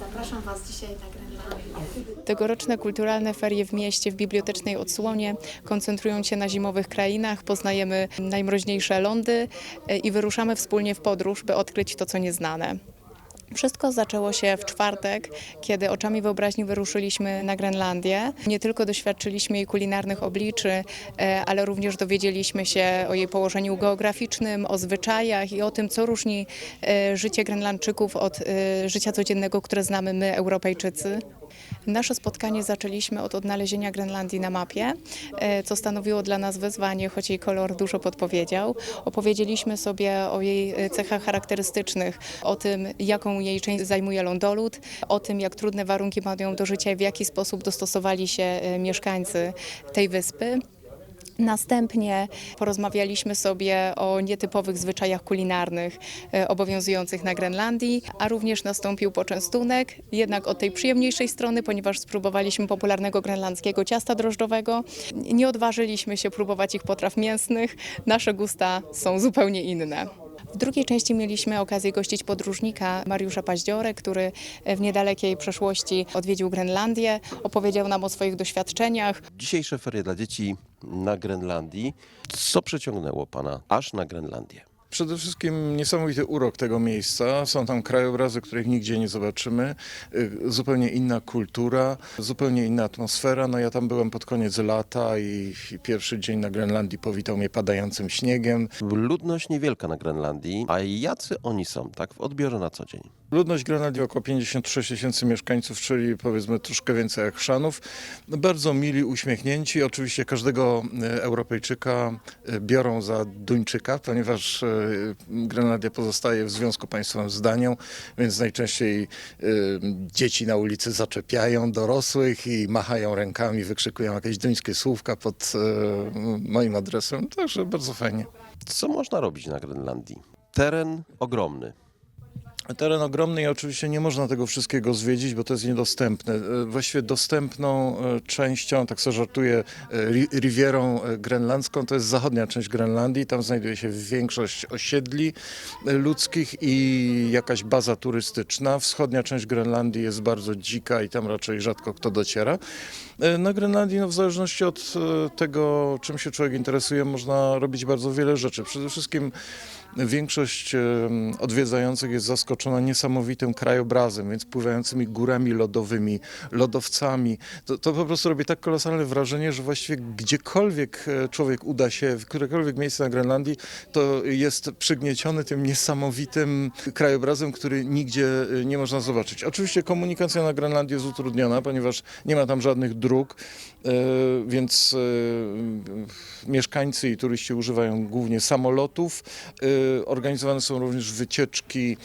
Zapraszam Was dzisiaj na Grenlandię. Tegoroczne kulturalne ferie w mieście w bibliotecznej odsłonie koncentrują się na zimowych krainach, poznajemy najmroźniejsze lądy e, i wyruszamy wspólnie w podróż, by odkryć to, co nieznane. Wszystko zaczęło się w czwartek, kiedy oczami wyobraźni wyruszyliśmy na Grenlandię. Nie tylko doświadczyliśmy jej kulinarnych obliczy, e, ale również dowiedzieliśmy się o jej położeniu geograficznym, o zwyczajach i o tym, co różni e, życie Grenlandczyków od e, życia codziennego, które znamy my, Europejczycy. Nasze spotkanie zaczęliśmy od odnalezienia Grenlandii na mapie, e, co stanowiło dla nas wyzwanie, choć jej kolor dużo podpowiedział. Opowiedzieliśmy sobie o jej e, cechach charakterystycznych, o tym, jaką jej część zajmuje lądolud, o tym, jak trudne warunki mają do życia i w jaki sposób dostosowali się e, mieszkańcy tej wyspy. Następnie porozmawialiśmy sobie o nietypowych zwyczajach kulinarnych e, obowiązujących na Grenlandii, a również nastąpił poczęstunek, jednak od tej przyjemniejszej strony, ponieważ spróbowaliśmy popularnego grenlandzkiego ciasta drożdżowego. Nie odważyliśmy się próbować ich potraw mięsnych, nasze gusta są zupełnie inne. W drugiej części mieliśmy okazję gościć podróżnika Mariusza Paździorę, który w niedalekiej przeszłości odwiedził Grenlandię, opowiedział nam o swoich doświadczeniach, Dzisiejsze ferie dla dzieci na Grenlandii. Co przyciągnęło Pana aż na Grenlandię? Przede wszystkim niesamowity urok tego miejsca. Są tam krajobrazy, których nigdzie nie zobaczymy. Y, Zupełnie inna kultura, zupełnie inna atmosfera. No ja tam byłem pod koniec lata i, i pierwszy dzień na Grenlandii powitał mnie padającym śniegiem. Ludność niewielka na Grenlandii, a jacy oni są, tak, w odbiorze na co dzień? Ludność Grenlandii około 56 tysięcy mieszkańców, czyli powiedzmy troszkę więcej jak Chrzanów. Bardzo mili, uśmiechnięci. Oczywiście każdego e, Europejczyka e, biorą za Duńczyka, ponieważ e, Grenlandia pozostaje w Związku Państwowym z Danią, więc najczęściej dzieci na ulicy zaczepiają dorosłych i machają rękami, wykrzykują jakieś duńskie słówka pod moim adresem. Także bardzo fajnie. Co można robić na Grenlandii? Teren ogromny. Teren ogromny i oczywiście nie można tego wszystkiego zwiedzić, bo to jest niedostępne. E, Właściwie dostępną e, częścią, tak sobie żartuję, e, ri- Rivierą Grenlandzką to jest zachodnia część Grenlandii. Tam znajduje się większość osiedli ludzkich i jakaś baza turystyczna. Wschodnia część Grenlandii jest bardzo dzika i tam raczej rzadko kto dociera. Na Grenlandii, no w zależności od tego, czym się człowiek interesuje, można robić bardzo wiele rzeczy. Przede wszystkim Większość odwiedzających jest zaskoczona niesamowitym krajobrazem, więc pływającymi górami lodowymi, lodowcami. To, to po prostu robi tak kolosalne wrażenie, że właściwie gdziekolwiek e, człowiek uda się, w którekolwiek miejsce na Grenlandii, to jest przygnieciony tym niesamowitym krajobrazem, który nigdzie e, nie można zobaczyć. Oczywiście komunikacja na Grenlandii jest utrudniona, ponieważ nie ma tam żadnych dróg, e, więc mieszkańcy i turyści używają głównie samolotów. Organizowane są również wycieczki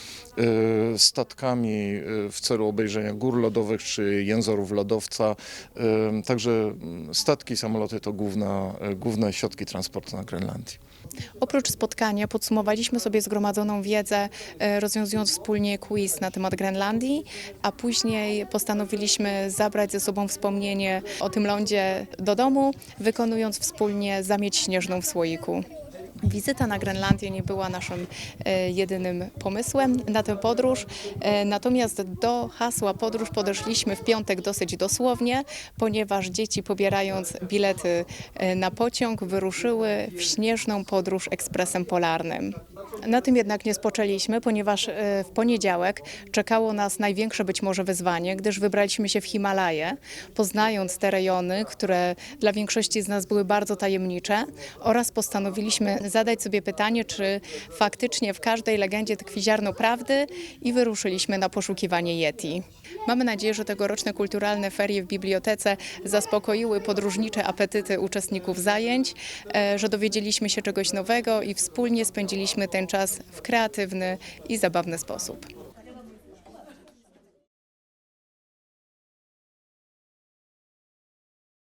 statkami e, w celu obejrzenia gór lodowych czy jęzorów lodowca. E, Także mm, statki samoloty to główna, główne środki transportu na Grenlandii. Oprócz spotkania podsumowaliśmy sobie zgromadzoną wiedzę, rozwiązując wspólnie quiz na temat Grenlandii, a później postanowiliśmy zabrać ze sobą wspomnienie o tym lądzie do domu, wykonując wspólnie zamieć śnieżną w słoiku. Wizyta na Grenlandię nie była naszym e, jedynym pomysłem na tę podróż, e, natomiast do hasła podróż podeszliśmy w piątek dosyć dosłownie, ponieważ dzieci pobierając bilety e, na pociąg wyruszyły w śnieżną podróż ekspresem polarnym. Na tym jednak nie spoczęliśmy, ponieważ e, w poniedziałek czekało nas największe być może wyzwanie, gdyż wybraliśmy się w Himalaje, poznając te rejony, które dla większości z nas były bardzo tajemnicze oraz postanowiliśmy zadać sobie pytanie, czy faktycznie w każdej legendzie tkwi ziarno prawdy i wyruszyliśmy na poszukiwanie Yeti. Mamy nadzieję, że tegoroczne kulturalne ferie w bibliotece zaspokoiły podróżnicze apetyty uczestników zajęć, e, że dowiedzieliśmy się czegoś nowego i wspólnie spędziliśmy ten czas w kreatywny i zabawny sposób.